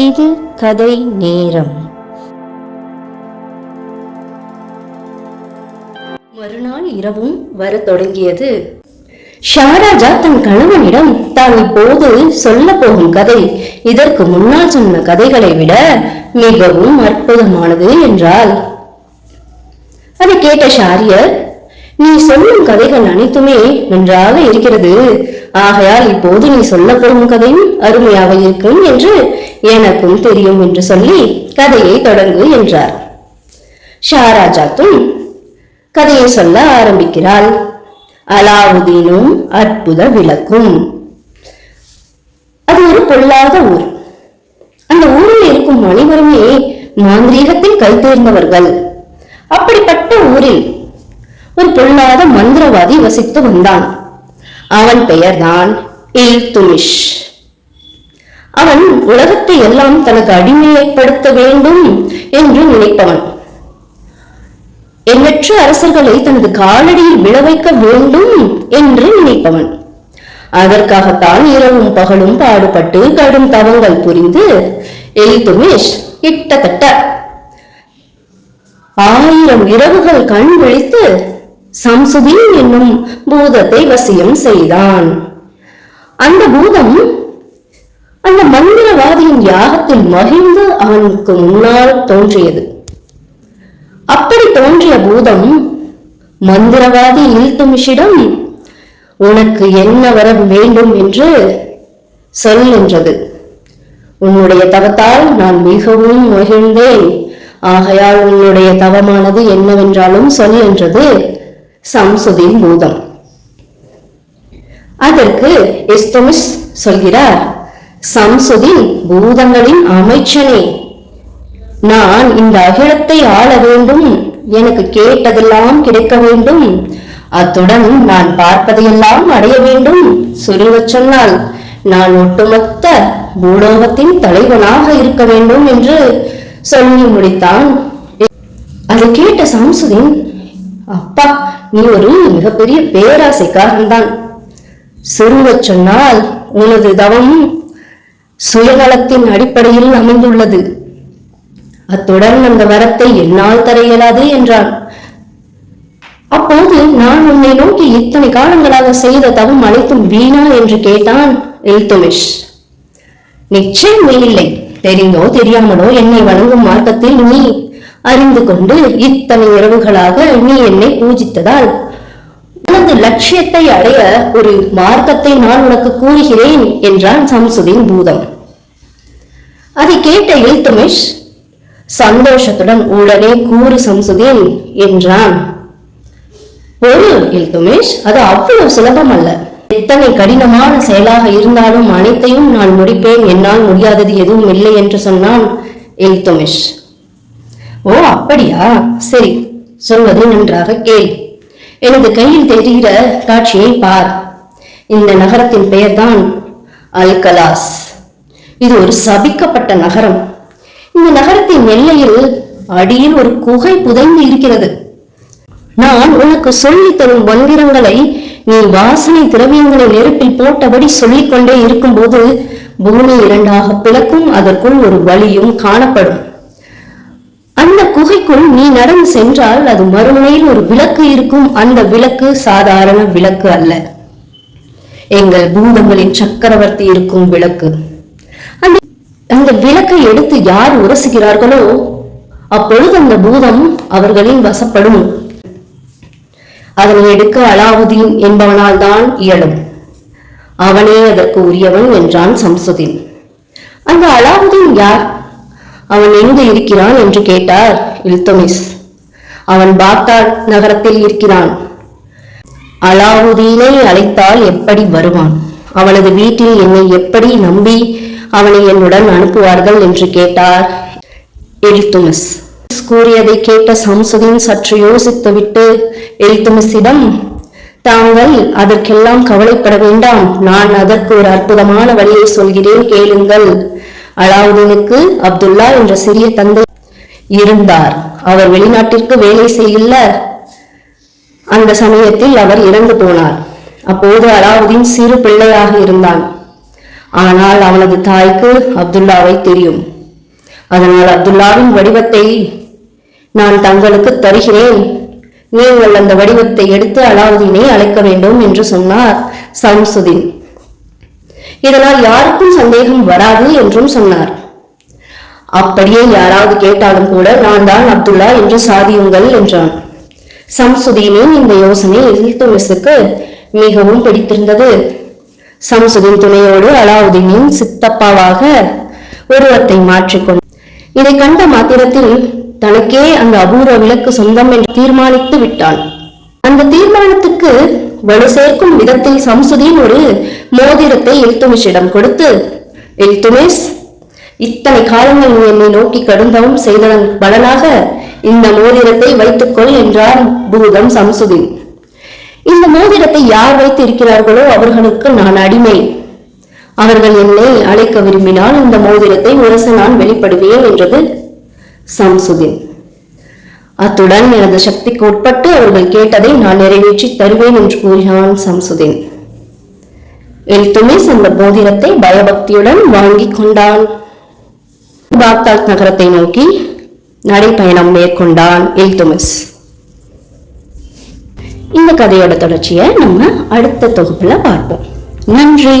இது கதை நேரம். மறுநாள் இரவும் வரத் தொடங்கியது. ஷாராஜா தன் கணவனிடம் தான் இப்போது சொல்ல போகும் கதை இதற்கு முன்னால் சொன்ன கதைகளை விட மிகவும் அற்புதமானது என்றாள். அதை கேட்ட ஷாரியர் நீ சொல்லும் கதைகள் அனைத்துமே நன்றாக இருக்கிறது. ஆகையால் இப்போது நீ சொல்ல போகும் கதையும் அருமையாக இருக்கும் என்று எனக்கும் தெரியும் என்று சொல்லி கதையை தொடங்கு என்றார். ஷாராஜாத்தும் கதையை சொல்ல ஆரம்பிக்கிறாள். அலாவுதீனும் அற்புத விளக்கும். அது ஒரு பொல்லாத ஊர். அந்த ஊரில் இருக்கும் அனைவருமே மாந்திரீகத்தில் கை தேர்ந்தவர்கள். அப்படிப்பட்ட ஊரில் ஒரு பொல்லாத மந்திரவாதி வசித்து வந்தான். அவன் பெயர்தான் இல்துமிஷ். அவன் உலகத்தை எல்லாம் தனக்கு அடிமையைப்படுத்த வேண்டும் என்று நினைப்பவன். எண்ணற்ற அரசர்களை தனது காலடியில் விழ வைக்க வேண்டும் என்று நினைப்பவன். அதற்காகத்தான் இரவும் பகலும் பாடுபட்டு கடும் தவங்கள் புரிந்து எல்துமிஷ் கிட்டத்தட்ட ஆயிரம் இரவுகள் கண் விழித்து சம்சுதீன் என்னும் பூதத்தை வசியம் செய்தான். அந்த பூதம் அந்த மந்திரவாதியின் யாகத்தில் மகிழ்ந்து அவனுக்கு முன்னால் தோன்றியது. அப்படி தோன்றிய பூதம் மந்திரவாதி இல்துமிஷிடம் உனக்கு என்ன வர வேண்டும் என்று சொல் என்றது. உன்னுடைய தவத்தால் நான் மிகவும் மகிழ்ந்தேன். ஆகையால் உன்னுடைய தவமானது என்னவென்றாலும் சொல் என்றது சம்சுதின் பூதம். அதற்கு இஸ்துமிஸ் சொல்கிறார் சம்சுதின் பூதங்களின் அமைச்சனே. நான் இந்த அகிலத்தை ஆள வேண்டும். எனக்கு கேட்டதெல்லாம் கிடைக்க வேண்டும். அத்துடன் நான் பார்ப்பதையெல்லாம் அடைய வேண்டும். சுருங்கச் சொன்னால் நான் ஒட்டுமொத்த பூலோகத்தின் தலைவனாக இருக்க வேண்டும் என்று சொல்லி முடித்தான். அதை கேட்ட சம்சுதீன் அப்பா நீ ஒரு மிகப்பெரிய பேராசைக்காரன் தான் சுருங்கச் சொன்னால் உனது தவம் சுயநலத்தின் அடிப்படையில் அமைந்துள்ளது. அத்துடன் அந்த வரத்தை என்னால் தர இயலாது என்றான். அப்போது நான் உன்னை நோக்கி இத்தனை காலங்களாக செய்த தவம் அனைத்தும் வீணா என்று கேட்டான் இல்துமிஷ். நிச்சயம் இல்லை. தெரிந்தோ தெரியாமலோ என்னை வணங்கும் மார்க்கத்தில் நீ அறிந்து கொண்டு இத்தனை இரவுகளாக நீ என்னை பூஜித்ததால் உனது லட்சியத்தை அடைய ஒரு மார்க்கத்தை நான் உனக்கு கூறுகிறேன் என்றான் சம்சுதின் பூதம். அதை கேட்ட இல்துமிஷ் சந்தோஷத்துடன் உடனே கூறு சம்சுதீன் என்றான். ஒரு இல்துமிஷ் அது அவ்வளவு சுலபம் அல்ல. எத்தனை கடினமான செயலாக இருந்தாலும் அனைத்தையும் நான் முடிப்பேன் என்னால் முடியாதது எதுவும் இல்லை என்று சொன்னான் இல்துமிஷ். ஓ அப்படியா? சரி சொல்வது நன்றாக கேள். எனது கையில் தெரிகிற காட்சியை பார். இந்த நகரத்தின் பெயர்தான் அல்கலாஸ். இது ஒரு சபிக்கப்பட்ட நகரம். இந்த நகரத்தின் எல்லையில் அடியில் ஒரு குகை புதைந்து இருக்கிறது. நான் உனக்கு சொல்லித் தரும் மந்திரங்களை நீ வாசனை திரவியங்களை நெருப்பில் போட்டபடி சொல்லிக் கொண்டே இருக்கும்போது பூமி இரண்டாக பிளக்கும் அதற்குள் ஒரு வழியும் காணப்படும். குகைக்குள் நீ நடந்து சென்றால் அது மறுமுனையில் ஒரு விளக்கு இருக்கும். அந்த விளக்கு சாதாரண விளக்கு அல்ல. எங்கள் பூதங்களின் சக்கரவர்த்தி இருக்கும் விளக்கு. அந்த அந்த விளக்கை எடுத்து யார் உரசுகிறார்களோ அப்பொழுது அந்த பூதம் அவர்களின் வசப்படும். அதனை எடுக்க அலாவுதீன் என்பவனால் தான் இயலும். அவனே அதற்கு உரியவன் என்றான் சம்சுதீன். அந்த அலாவுதீன் யார்? அவன் எங்கு இருக்கிறான் என்று கேட்டார் இல்துமிஸ். அவன் பாக்தாத் நகரத்தில் இருக்கிறான். அலாவுதீனை அழைத்தால் எப்படி வருவான்? அவனது வீட்டில் என்னை எப்படி நம்பி அவனை என்னுடன் அனுப்புவார்கள் என்று கேட்டார் எல்துமிஸ் கூறியதை கேட்ட சம்சுதீன் சற்று யோசித்துவிட்டு எல்துமிஸிடம் தாங்கள் அதற்கெல்லாம் கவலைப்பட வேண்டாம். நான் அதற்கு ஒரு அற்புதமான வழியை சொல்கிறேன். கேளுங்கள். அலாவுதீனுக்கு அப்துல்லா என்ற சிறிய தந்தை இருந்தார். அவர் வெளிநாட்டிற்கு வேலை செய்யல அந்த சமயத்தில் அவர் இறந்து போனார். அப்போது அலாவுதீன் சிறு பிள்ளையாக இருந்தான். ஆனால் அவனது தாய்க்கு அப்துல்லாவை தெரியும். அதனால் அப்துல்லாவின் வடிவத்தை நான் தங்களுக்கு தருகிறேன். நீங்கள் அந்த வடிவத்தை எடுத்து அலாவுதீனை அழைக்க வேண்டும் என்று சொன்னார் சம்சுதீன். இதனால் யாருக்கும் சந்தேகம் வராது என்றும் சொன்னார். அப்படியே யாராவது கேட்டாலும் கூட நான் தான் அப்துல்லா என்று சாதியுங்கள் என்றான். சம்சுதீனின் இந்த யோசனை இல்துமிஸுக்கு மிகவும் பிடித்திருந்தது. சம்சுதீன் துணையோடு அலாவுதீனின் சித்தப்பாவாக உருவத்தை மாற்றிக்கொண்டு இதை கண்ட மாத்திரத்தில் தனக்கே அந்த அபூர்வ விளக்கு சொந்தம் என்று தீர்மானித்து விட்டான். அந்த தீர்மானத்துக்கு வலு சேர்க்கும் விதத்தில் சம்சுதீன் ஒரு மோதிரத்தை இல்துமிஷிடம் கொடுத்து எழுத்துமேஸ் இத்தனை காலங்கள் நீ என்னை நோக்கி கடுந்தவம் செய்ததன் பலனாக இந்த மோதிரத்தை வைத்துக்கொள் என்றார் பூதம் சம்சுதீன். இந்த மோதிரத்தை யார் வைத்து இருக்கிறார்களோ அவர்களுக்கு நான் அடிமை. அவர்கள் என்னை அழைக்க விரும்பினால் இந்த மோதிரத்தை உரச நான் வெளிப்படுவேன் என்றது சம்சுதீன். அத்துடன் எனது சக்திக்கு உட்பட்டு அவர்கள் கேட்டதை நான் நிறைவேற்றி தருவேன் என்று கூறினான் சம்சுதீன். எல்துமிஸ் அந்த போதிரத்தை பயபக்தியுடன் வாங்கிக் கொண்டான். பாக்தாத் நகரத்தை நோக்கி நடைப்பயணம் மேற்கொண்டான் எல்துமிஸ் இந்த கதையோட தொடர்ச்சியை நம்ம அடுத்த தொகுப்புல பார்ப்போம். நன்றி.